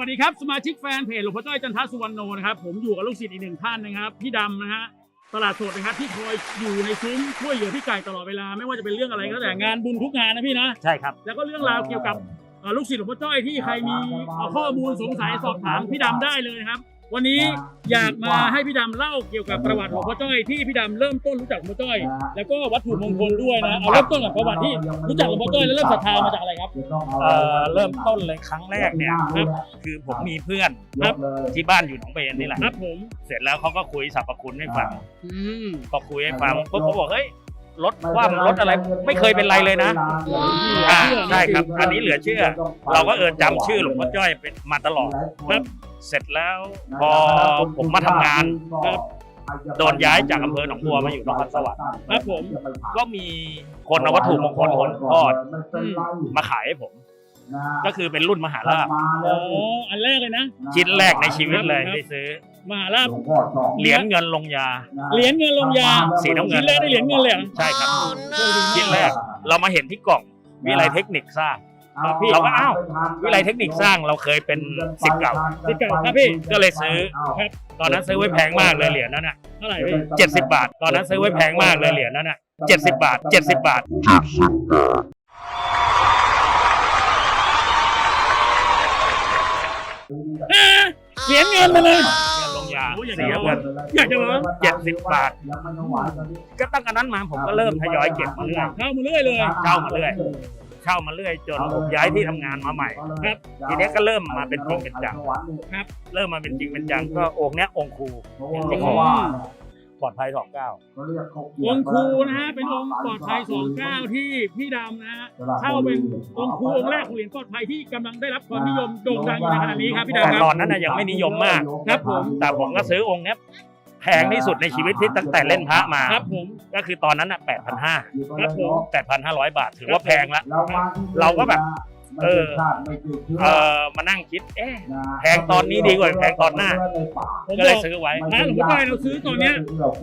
วัสดีครับสมาชิกแฟนเพจหลวงพ่อจ้อยจันทสุวรรณโนนะครับผมอยู่กับลูกศิษย์อีกหนึ่งท่านนะครับพี่ดำนะฮะตลาดสดนะครับที่คอยอยู่ในซุ้มช่วยเหลือพี่ไก่ตลอดเวลาไม่ว่าจะเป็นเรื่องอะไรก็แล้วแต่งานบุญทุกงานนะพี่นะใช่ครับ แล้วก็เรื่องราวเกี่ยวกับเอ่อลูกศิษย์หลวงพ่อจ้อยที่ใครมีเอ่อข้อมูลสงสัยสอบถามพี่ดำได้เลยนะครับ วันนี้อยากมาให้พี่ดำเล่าเกี่ยวกับประวัติหลวงพ่อจ้อยที่พี่ดำเริ่มต้นรู้จักหลวงพ่อจ้อย แล้วก็วัตถุมงคลด้วยนะเอาเริ่มต้นกับประวัติที่รู้จักหลวงพ่อจ้อยแล้วเริ่มศรัทธามาจากอะไรครับเอ่อเริ่มต้นเลยครั้งแรกเนี่ยครับคือผมมีเพื่อนครับที่บ้านอยู่หนองเบนนี่แหละครับผมเสร็จแล้วเขาก็คุยสรรพคุณให้ฟังอืมพอคุยให้ฟังปุ๊บเขาบอกเฮ้ย รถคว่ำรถอะไรไม่เคยเป็นไรเลยนะอ่าใช่ครับ อันนี้เหลือเชื่อ เราก็เออจำชื่อหลวงพ่อจ้อยเป็นมาตลอดครับเสร็จแล้วพอผมมาทำงานครับโดนย้ายจากอำเภอหนองบัวมาอยู่นครสวรรค์ครับผม ก็มีคนเอาวัตถุมงคลหนทอดอืมมาขายให้ผม ก็คือเป็นรุ่นมหาลาภ อ๋อ อันแรกเลยนะ ชิ้นแรกในชีวิตเลยครับได้ซื้อ มหาลาภเหรียญเงินลงยา เหรียญเงินลงยาสีน้ำเงิน ชิ้นแรกได้เหรียญเงินเลยเหรอใช่ครับ ชิ้นแรกเรามาเห็นที่กล่องวิไลเทคนิคสร้างครับพี่เราก็อ้าว วิไลเทคนิคสร้างเราเคยเป็นสิทธิ์เก่า สิทธิ์เก่าครับพี่ ก็เลยซื้อครับตอนนั้นซื้อไว้แพงมากเลยเหรียญนั้นอะเท่าไหร่พี่เจ็ดสิบบาท ตอนนั้นซื้อไว้แพงมากเลยเหรียญนั้นอะเจ็ดสิบบาทเจ็ดสิบบาทเอ๊ะเหรียญเงินมาเลยเงินลงยาโอ้ยอยากจะเสียลองเงินอยากจะร้องเจ็ดสิบบาท ก็ตั้งแต่นั้นมาผมก็เริ่มทยอยเก็บมาเรื่อยเข้ามาเรื่อยเลยเช่ามาเรื่อยเช่ามาเรื่อยจนผมย้ายที่ทำงานมาใหม่ครับทีเนี้ยก็เริ่มมาเป็นจริงเป็นจังครับ เริ่มมาเป็นจริงเป็นจังก็องค์เนี้ยองค์ครูที่เขา ปลอดภัยสองเก้าองค์ครูนะฮะเป็นองค์ปลอดภัยสองเก้าที่พี่ดำนะฮะเช่าเป็นองค์ครูองค์แรกของเหรียญปลอดภัยที่กำลังได้รับความนิยมโด่งดังอยู่ในขณะนี้ครับพี่แต่ดำคตรัอบนนั้นน่ะยังไม่นิยมมากครับผมแต่ผมก็ซื้อองค์เนี้ยแพงที่สุดในชีวิตที่ตั้งแต่เล่นพระมาครับผมก็คือตอนนั้นน่ะแปดพันห้าครับผมแปดพันห้าร้อยบาทถือว่าแพงละเราก็แบบ เออเออมานั่งคิด เอ๊ะแพงตอนนี้ดีกว่าแพงตอนหน้าผมก็บเลยอกซื้อไว้นะหลวงพ่อจ้อยเราซื้อตอนเนี้ย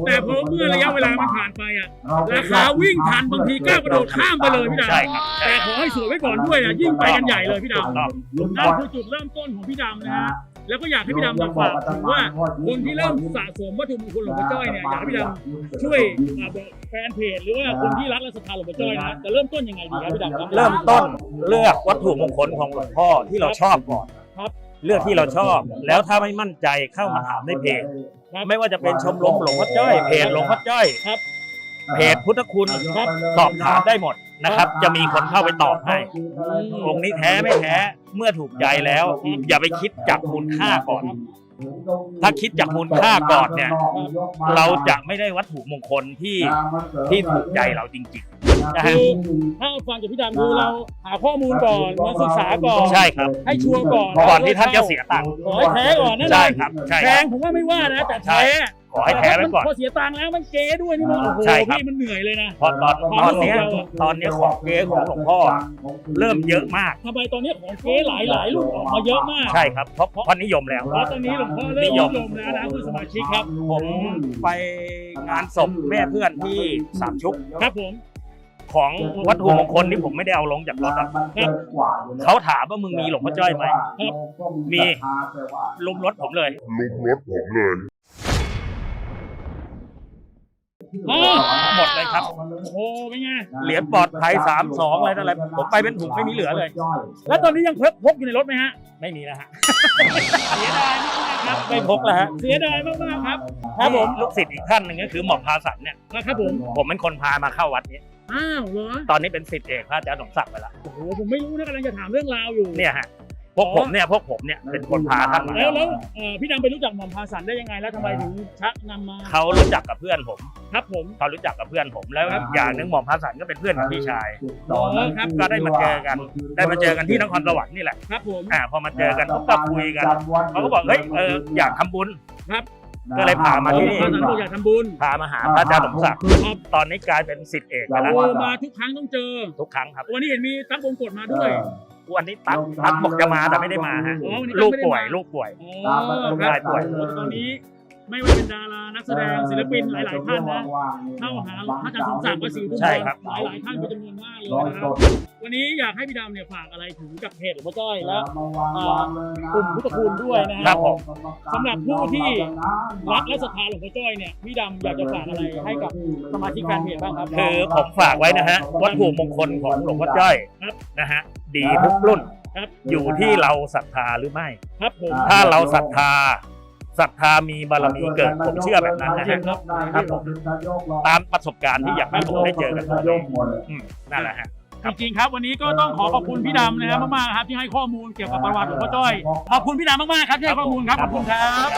แต่พอเมื่อระยะเวลามันผ่านไปอะราคาวิ่งทันบางทีก้าวกระโดดข้ามไปเลยพี่ดำใช่ครับแต่ขอให้สวยไว้ก่อนด้วยนะยิ่งไปกันใหญ่เลยพี่ดำถูกต้องนั่นคือจุดเริ่มต้นของพี่ดำนะฮะ แล้วก็อยากให้พี่ดำมาฝากถึงว่าคนที่เริ่มสะสมวัตถุมงคลหลวงพ่อจ้อยเนี่ยอยากให้พี่ดำช่วยอ่าบอกแฟนเพจหรือว่าคนที่รักและศรัทธาหลวงพ่อจ้อยนะจะเริ่มต้นยังไงดีครับพี่ดำครับเริ่มต้นเลือกวัตถุมงคลของหลวงพ่อที่เราชอบก่อนครับเลือกที่เราชอบ แล้วถ้าไม่มั่นใจเข้ามาถามในเพจครับไม่ว่าจะเป็นชมรมหลวงพ่อจ้อยเพจหลวงพ่อจ้อยครับเพจพุทธคุณครับสอบถามได้หมด นะครับ จะมีคนเข้าไปตอบให้ องค์นี้แท้ไม่แท้เมื่อถูกใจแล้ว อย่าไปคิดจากมูลค่าก่อน ถ้าคิดจากมูลค่าก่อนเนี่ย เราจะไม่ได้วัตถุมงคลที่ที่ถูกใจเราจริงๆนะฮะ คือถ้าฟังจากพี่ดำคือเราหาข้อมูลก่อนมาศึกษาก่อนใช่ครับ ให้ชัวร์ก่อนก่อนที่ท่านจะเสียตังค์ขอให้แท้ก่อนนั่นแหใช่ละครับใช่แพครับ งผมว่าไม่ว่านะแต่แท้ข อให้แท้ไว้ก่อน พอเสียตังค์แล้วมันเก๊ด้วยนี่มันโอ้โหใช่ครับ พี่มันเหนื่อยเลยนะ พอตอนความตอนรู้สึกเนี้ยเราอะตอนเนี้ยของเก๊ของหลวงพ่ออะเริ่มเยอะมาก ทำไมตอนนี้ของเก๊หลายหลายๆรุ่นออกมาเยอะมากใช่ครับเพราะเพราะนิยมแล้ว เพราะตอนนี้หลวงพ่อเริ่มนินิยยม มแล้วนะคุณสมาชิกครับ ผมไปงานศพแม่เพื่อนที่สามชุกครับผม ของวัตถุมงคลที่ผมไม่ได้เอาลงจากรถอะเขาถามว่ามึงมีหลวงพ่อจ้อยไหม มี ลุมรถผมเลยอ๋อ หมดเลยครับ โอ้โหเป็นไงเหรียญปลอดภัยสามสองอะไรต่ออะไรผมไปเป็นถุงไม่มีเหลือเลย แล้วตอนนี้ยังพกพกอยู่ในรถไหมฮะ ไม่มีแล้วฮะ เสียดายมากๆครับไม่พกแล้วฮะ เสียดายมากๆครับ ครับผมลูกศิษย์อีกท่านหนึ่งก็คือหม่อมพาสันเนี่ยนะครับผม ผมเป็นคนพามาเข้าวัดนี้ อ้าวเหรอ ตอนนี้เป็นศิษย์เอกพระอาจารย์สมศักดิ์ไปแล้วโอ้โหผมไม่รู้นะกำลังจะถามเรื่องราวอยู่ เนี่ยฮะ พวกผมเนี่ยพวกผมเนี่ยเป็นคนพาท่านมาแล้วแล้วเอ่อพี่ดำไปรู้จักหม่อมพาสันได้ยังไงแล้วทำไมถึงชักนำมาเขารู้จักกับเพื่อนผมครับผมเขารู้จักกับเพื่อนผมแล้วอีกอย่างหนึ่งหม่อมพาสันก็เป็นเพื่อนกับพี่ชายอ๋อครับก็ได้มาเจอกัน ได้มาเจอกันที่นครสวรรค์นี่แหละครับผมอ่าพอมาเจอกันปุ๊บก็คุยกันเขาก็บอกเฮ้ยเอออยากทำบุญครับก็เลยพามาที่นี่พาสันบอกอยากทำบุญพามาหาพระอาจารย์สมศักดิ์ครับตอนนี้กลายเป็นศิษย์เอกไปแล้วโอ้มาทุกครั้งต้องเจอทุกครั้งครับวันนี้เห็นมีตั้งวงกฎมาด้วย วันนี้ตั๊กตั๊กบอกจะมาแต่ไม่ได้มาฮะอ๋อวันนี้ลูกไม่ได้ป่วยมาลูกป่วย อ๋อลูกครัชายป่วยบตอนนี้ ไม่ว่าเป็นดารานักแสดงศิลปินหลาย ๆ ท่านนะเข้าหาพระอาจารย์สมศักดิ์วัดศรีอุทุมพใช่รครับหลายๆท่านเป็นจำนวนมากเลยนะครับวันนี้อยากให้พี่ดำเนี่ยฝากอะไรถึงกับเพจหลวงพ่อจ้อยและอ่ากลุ่มพุทธคุณด้วยนะคครัรับบผมสำหรับผู้ที่รักและศรัทธาหลวงพ่อจ้อยเนี่ยพี่ดำอยากจะฝากอะไรให้กับสมาชิกแฟนเพจบ้างครับคือผมฝากไว้นะฮะวัตถุมงคลของหลวงพ่อจ้อยครับนะฮะดีทุกรุ่นครับอยู่ที่เราศรัทธาหรือไม่ครับผมถ้าเราศรัทธา ศรัทธามีบารมีเกิดผมเชื่อแบบนั้นนะจริฮะงครับครับผมตามประสบการณ์ที่อยากให้ผมได้เจอกันมาอืมนั่นแหละฮะจริงๆครับ วันนี้ก็ต้องขอขอบคุณพี่ดำนะครับมากๆครับที่ให้ข้อมูลเกี่ยวกับประวัติหลวงพ่อจ้อยขอบคุณพี่ดำมากๆครับที่ให้ข้อมูลครับขอบคุณครับ